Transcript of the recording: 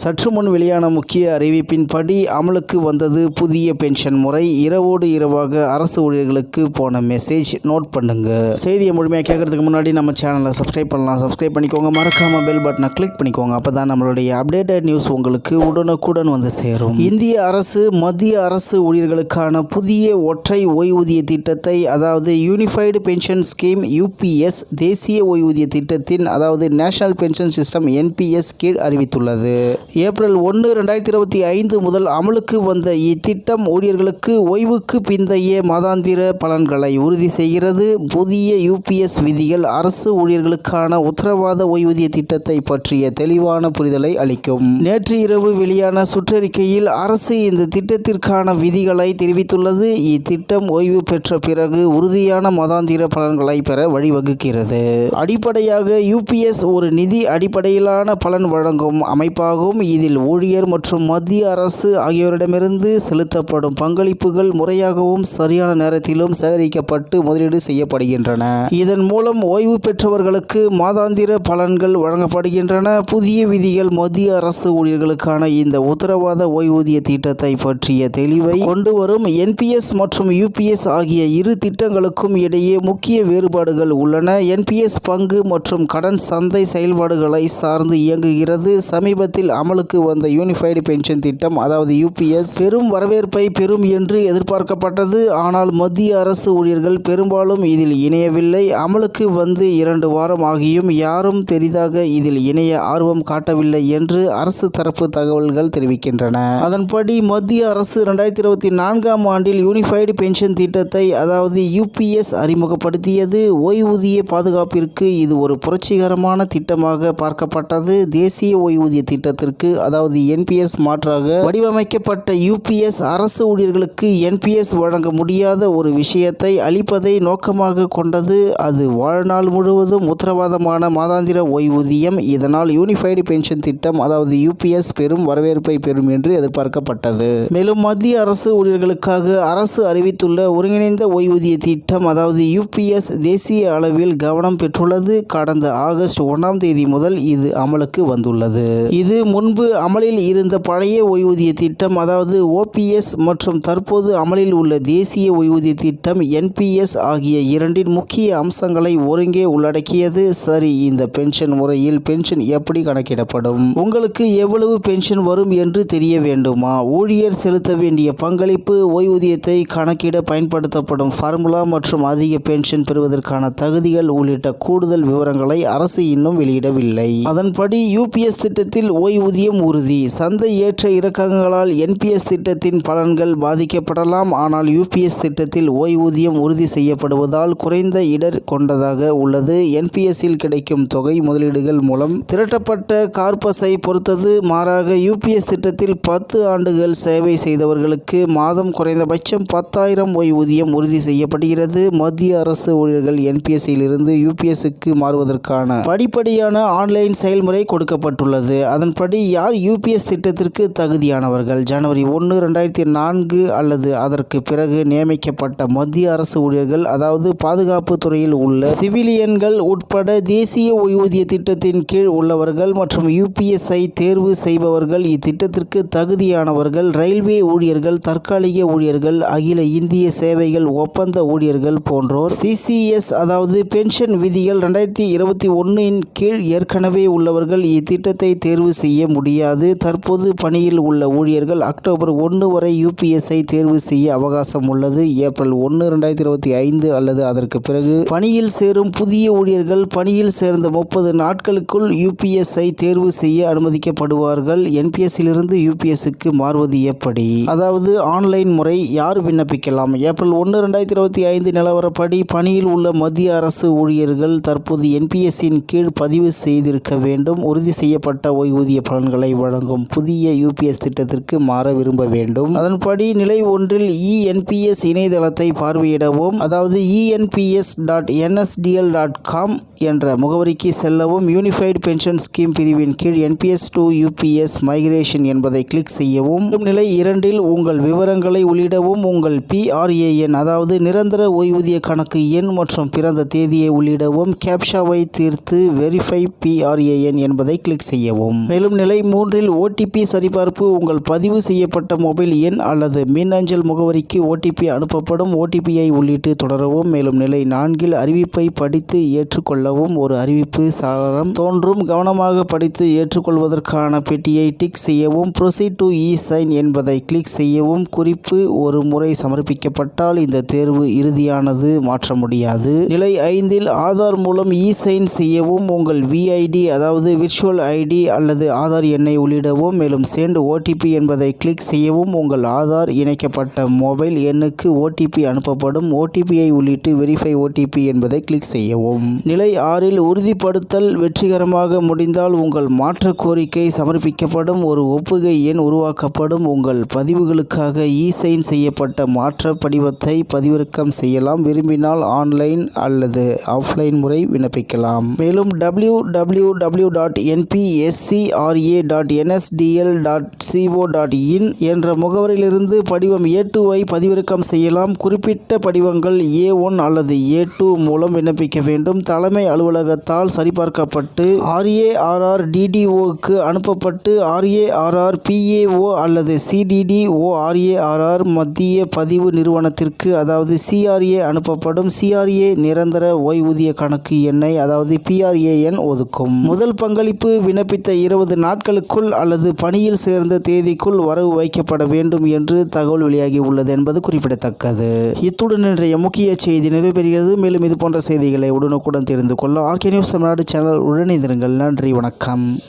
சற்று முன் வெளியான முக்கிய அறிவிப்பின்படி அமலுக்கு வந்தது புதிய பென்ஷன் முறை. இரவோடு இரவாக அரசு ஊழியர்களுக்கு போன மெசேஜ். நோட் பண்ணுங்க. செய்தியை முழுமையாக கேட்கறதுக்கு முன்னாடி நம்ம சேனலை சப்ஸ்கிரைப் பண்ணலாம். சப்ஸ்கிரைப் பண்ணிக்கோங்க. மறக்காம பெல் பட்டனை கிளிக் பண்ணிக்கோங்க. அப்பதான் நம்மளுடைய அப்டேட்டட் நியூஸ் உங்களுக்கு உடனுக்குடன் வந்து சேரும். இந்திய அரசு மத்திய அரசு ஊழியர்களுக்கான புதிய ஒற்றை ஓய்வூதிய திட்டத்தை அதாவது யூனிஃபைடு பென்ஷன் ஸ்கீம் யூபிஎஸ் தேசிய ஓய்வூதிய திட்டத்தின் அதாவது நேஷனல் பென்ஷன் சிஸ்டம் என்பிஎஸ் கீழ் அறிவித்துள்ளது. ஏப்ரல் ஒன்று ரெண்டாயிரத்தி இருபத்தி ஐந்து முதல் அமலுக்கு வந்த இத்திட்டம் ஊழியர்களுக்கு ஓய்வுக்கு பிந்தைய மாதாந்திர பலன்களை உறுதி செய்கிறது. புதிய யூபிஎஸ் விதிகள் அரசு ஊழியர்களுக்கான உத்தரவாத ஓய்வூதிய திட்டத்தை பற்றிய தெளிவான புரிதலை அளிக்கும். நேற்று இரவு வெளியான சுற்றறிக்கையில் அரசு இந்த திட்டத்திற்கான விதிகளை தெரிவித்துள்ளது. இத்திட்டம் ஓய்வு பெற்ற பிறகு உறுதியான மாதாந்திர பலன்களை பெற வழிவகுக்கிறது. அடிப்படையாக யூபிஎஸ் ஒரு நிதி அடிப்படையிலான பலன் வழங்கும் அமைப்பாகும். இதில் ஊழியர் மற்றும் மத்திய அரசு ஆகியோரிடமிருந்து செலுத்தப்படும் பங்களிப்புகள் முறையாகவும் சரியான நேரத்திலும் சேகரிக்கப்பட்டு முதலீடு செய்யப்படுகின்றன. இதன் மூலம் ஓய்வு பெற்றவர்களுக்கு மாதாந்திர பலன்கள் வழங்கப்படுகின்றன. புதிய விதிகள் மத்திய அரசு ஊழியர்களுக்கான இந்த உத்தரவாத ஓய்வூதிய திட்டத்தை பற்றிய தெளிவை கொண்டு வரும் என்பிஎஸ் மற்றும் யூபிஎஸ் ஆகிய இரு திட்டங்களுக்கும் இடையே முக்கிய வேறுபாடுகள் உள்ளன. என்பிஎஸ் பங்கு மற்றும் கடன் சந்தை செயல்பாடுகளை சார்ந்து இயங்குகிறது. சமீபத்தில் அமலுக்கு வந்த யூனிஃபைடு பென்ஷன் திட்டம் அதாவது யூபிஎஸ் பெரும் வரவேற்பை பெறும் என்று எதிர்பார்க்கப்பட்டது. ஆனால் மத்திய அரசு ஊழியர்கள் பெரும்பாலும் இதில் இணையவில்லை. அமலுக்கு வந்து இரண்டு வாரம் ஆகியும் யாரும் பெரிதாக இதில் இணைய ஆர்வம் காட்டவில்லை என்று அரசு தரப்பு தகவல்கள் தெரிவிக்கின்றன. அதன்படி மத்திய அரசு இரண்டாயிரத்தி இருபத்தி நான்காம் ஆண்டில் யூனிஃபைடு பென்ஷன் திட்டத்தை அதாவது யூபிஎஸ் அறிமுகப்படுத்தியது. ஓய்வூதிய பாதுகாப்பிற்கு இது ஒரு புரட்சிகரமான திட்டமாக பார்க்கப்பட்டது. தேசிய ஓய்வூதிய திட்டத்திற்கு அதாவது என்பிஎஸ் மாற்றாக வடிவமைக்கப்பட்ட யூபிஎஸ் அரசு ஊழியர்களுக்கு என்பிஎஸ் வழங்க முடியாத ஒரு விஷயத்தை அளிப்பதை நோக்கமாக கொண்டது. அது வாழ்நாள் முழுவதும் உத்தரவாதமான மாதாந்திர ஓய்வூதியம். இதனால் யூனிஃபைடு பென்ஷன் திட்டம் அதாவது யூபிஎஸ் பெரும் வரவேற்பை பெறும் என்று எதிர்பார்க்கப்பட்டது. மேலும் மத்திய அரசு ஊழியர்களுக்காக அரசு அறிவித்துள்ள ஒருங்கிணைந்த ஓய்வூதிய திட்டம் அதாவது யூபிஎஸ் தேசிய அளவில் கவனம் பெற்றுள்ளது. கடந்த ஆகஸ்ட் ஒன்றாம் தேதி முதல் இது அமலுக்கு வந்துள்ளது. இது முன் முன்பு அமலில் இருந்த பழைய ஓய்வூதிய திட்டம் அதாவது ஓபிஎஸ் மற்றும் தற்போது அமலில் உள்ள தேசிய ஓய்வூதிய திட்டம் என்பிஎஸ் ஆகிய இரண்டின் முக்கிய அம்சங்களை ஒருங்கே உள்ளடக்கியது. சரி இந்த பென்ஷன் முறையில் பென்ஷன் எப்படி கணக்கிடப்படும்? உங்களுக்கு எவ்வளவு பென்ஷன் வரும் என்று தெரிய வேண்டுமா? ஊழியர் செலுத்த வேண்டிய பங்களிப்பு ஓய்வூதியத்தை கணக்கிட பயன்படுத்தப்படும் ஃபார்முலா மற்றும் அதிக பென்ஷன் பெறுவதற்கான தகுதிகள் உள்ளிட்ட கூடுதல் விவரங்களை அரசு இன்னும் வெளியிடவில்லை. அதன்படி யூபிஎஸ் திட்டத்தில் ஓய்வூதிய ஓய்வூதியம் உறுதி. சந்தை ஏற்ற இறக்கங்களால் என்பிஎஸ் திட்டத்தின் பலன்கள் பாதிக்கப்படலாம். ஆனால் யூபிஎஸ் திட்டத்தில் ஓய்வூதியம் உறுதி செய்யப்படுவதால் குறைந்த இடர் கொண்டதாக உள்ளது. என்பிஎஸ்ஸில் கிடைக்கும் தொகை முதலீடுகள் மூலம் திரட்டப்பட்ட கார்பஸை பொறுத்தது. மாறாக யூபிஎஸ் திட்டத்தில் பத்து ஆண்டுகள் சேவை செய்தவர்களுக்கு மாதம் குறைந்தபட்சம் பத்தாயிரம் ஓய்வூதியம் உறுதி செய்யப்படுகிறது. மத்திய அரசு ஊழியர்கள் என்பிஎஸ்சியில் இருந்து யூபிஎஸ்க்கு மாறுவதற்கான படிப்படியான ஆன்லைன் செயல்முறை கொடுக்கப்பட்டுள்ளது. அதன்படி யார் யூபிஎஸ் திட்டத்திற்கு தகுதியானவர்கள். ஜனவரி ஒன்று ரெண்டாயிரத்தி நான்கு அல்லது அதற்கு பிறகு நியமிக்கப்பட்ட மத்திய அரசு ஊழியர்கள் அதாவது பாதுகாப்பு துறையில் உள்ள சிவிலியன்கள் உட்பட தேசிய ஓய்வூதிய திட்டத்தின் கீழ் உள்ளவர்கள் மற்றும் யூபிஎஸ்ஐ தேர்வு செய்பவர்கள் இத்திட்டத்திற்கு தகுதியானவர்கள் ரயில்வே ஊழியர்கள் தற்காலிக ஊழியர்கள் அகில இந்திய சேவைகள் ஒப்பந்த ஊழியர்கள் போன்றோர். சிசிஎஸ் அதாவது பென்ஷன் விதிகள் ரெண்டாயிரத்தி இருபத்தி ஒன்றின் கீழ் ஏற்கனவே உள்ளவர்கள் இத்திட்டத்தை தேர்வு செய்ய முடியாது. தற்போது பணியில் உள்ள ஊழியர்கள் அக்டோபர் ஒன்று வரை யூபிஎஸ்ஐ தேர்வு செய்ய அவகாசம் உள்ளது. ஏப்ரல் ஒன்று ரெண்டாயிரத்தி இருபத்தி ஐந்து அல்லது அதற்கு பிறகு. பணியில் சேரும் புதிய ஊழியர்கள் பணியில் சேர்ந்த முப்பது நாட்களுக்குள் யூபிஎஸ்ஐ தேர்வு செய்ய அனுமதிக்கப்படுவார்கள். என்பிஎஸ்ஸிலிருந்து யூபிஎஸ்க்கு மாறுவது எப்படி? அதாவது ஆன்லைன் முறை யார் விண்ணப்பிக்கலாம்? ஏப்ரல் ஒன்று ரெண்டாயிரத்தி இருபத்தி ஐந்து நிலவரப்படி பணியில் உள்ள மத்திய அரசு ஊழியர்கள் தற்போது என்பிஎஸ்சியின் கீழ் பதிவு செய்திருக்க வேண்டும். உறுதி செய்யப்பட்ட ஓய்வூதிய பலன்களை வழங்கும் புதிய யூபிஎஸ் திட்டத்திற்கு மாற விரும்ப வேண்டும். அதன்படி நிலை ஒன்றில் இஎன்பிஎஸ் இணையதளத்தை பார்வையிடவும் அதாவது eNPS dot NSDL dot com என்ற முகவரிக்கு செல்லவும். யூனிஃபைடு பென்ஷன் ஸ்கீம் பிரிவின் கீழ் என்பிஎஸ் டு யூபிஎஸ் மைக்ரேஷன் என்பதை கிளிக் செய்யவும். நிலை இரண்டில் உங்கள் விவரங்களை உள்ளிடவும் உங்கள் பிஆர்ஏஎன் அதாவது நிரந்தர ஓய்வூதிய கணக்கு எண் மற்றும் பிறந்த தேதியை உள்ளிடவும். கேப்ஷாவை தீர்த்து வெரிஃபை பிஆர்ஏஎன் என்பதை கிளிக் செய்யவும். மேலும் நிலை நிலை மூன்றில் ஓடிபி சரிபார்ப்பு உங்கள் பதிவு செய்யப்பட்ட மொபைல் எண் அல்லது மின்னஞ்சல் முகவரிக்கு ஓடிபி அனுப்பப்படும். ஓடிபியை உள்ளிட்டு தொடரவும். மேலும் நிலை நான்கில் அறிவிப்பை படித்து ஏற்றுக்கொள்ளவும். ஒரு அறிவிப்பு சாளரம் தோன்றும். கவனமாக படித்து ஏற்றுக்கொள்வதற்கான பெட்டியை டிக் செய்யவும். ப்ரொசீட் டு இ சைன் என்பதை கிளிக் செய்யவும். குறிப்பு ஒரு முறை சமர்ப்பிக்கப்பட்டால் இந்த தேர்வு இறுதியானது மாற்ற முடியாது. நிலை ஐந்தில் ஆதார் மூலம் இ சைன் செய்யவும். உங்கள் விஐடி அதாவது விர்ச்சுவல் ஐடி அல்லது ஆதார் எண்ணை உள்ளிடவும் மேலும் சென்ட் ஓடிபி என்பதை கிளிக் செய்யவும் உங்கள் ஆதார் இணைக்கப்பட்ட மொபைல் எண்ணுக்கு ஓடிபி அனுப்பப்படும். ஓடிபியை உள்ளிட்டு வெரிஃபை ஓடிபி என்பதை கிளிக் செய்யவும். நிலை ஆறில் உறுதிப்படுத்தல் வெற்றிகரமாக முடிந்தால் உங்கள் மாற்ற கோரிக்கை சமர்ப்பிக்கப்படும். ஒரு ஒப்புகை எண் உருவாக்கப்படும். உங்கள் பதிவுகளுக்காக இ சைன் செய்யப்பட்ட மாற்ற படிவத்தை பதிவிறக்கம் செய்யலாம். விரும்பினால் ஆன்லைன் அல்லது ஆஃப்லைன் முறை விண்ணப்பிக்கலாம். மேலும் W W W dot NPSCRA dot NSDL dot CO dot in என்ற முகவரியிலிருந்து படிவம் ஏ டூவை பதிவிறக்கம் செய்யலாம். குறிப்பிட்ட படிவங்கள் ஏ ஒன் அல்லது ஏ டூ மூலம் விண்ணப்பிக்க வேண்டும். தலைமை அலுவலகத்தால் சரிபார்க்கப்பட்டு ஆர்ஏஆர்ஆர் டிடிஓக்கு அனுப்பப்பட்டு ஆர்ஏஆர்ஆர் பிஏஓ அல்லது சிடிடிஓ ஆர்ஏஆர்ஆர் மத்திய பதிவு நிறுவனத்திற்கு அதாவது சிஆர்ஏ அனுப்பப்படும். சிஆர்ஏ நிரந்தர ஓய்வூதிய கணக்கு எண்ணை அதாவது பிஆர்ஏஎன் ஒதுக்கும். முதல் பங்களிப்பு விண்ணப்பித்த இருபது நாட்களுக்குள் அல்லது பணியில் சேர்ந்த தேதிக்குள் வரவு வைக்கப்பட வேண்டும் என்று தகவல் வெளியாகி உள்ளது என்பது குறிப்பிடத்தக்கது. இத்துடன் இன்றைய முக்கிய செய்தி நிறைவேறுகிறது மேலும் இது போன்ற செய்திகளை உடனுக்குடன் தெரிந்து கொள்ள ஆர்கே நியூஸ் தமிழ்நாடு சேனல் உடனே நன்றி வணக்கம்.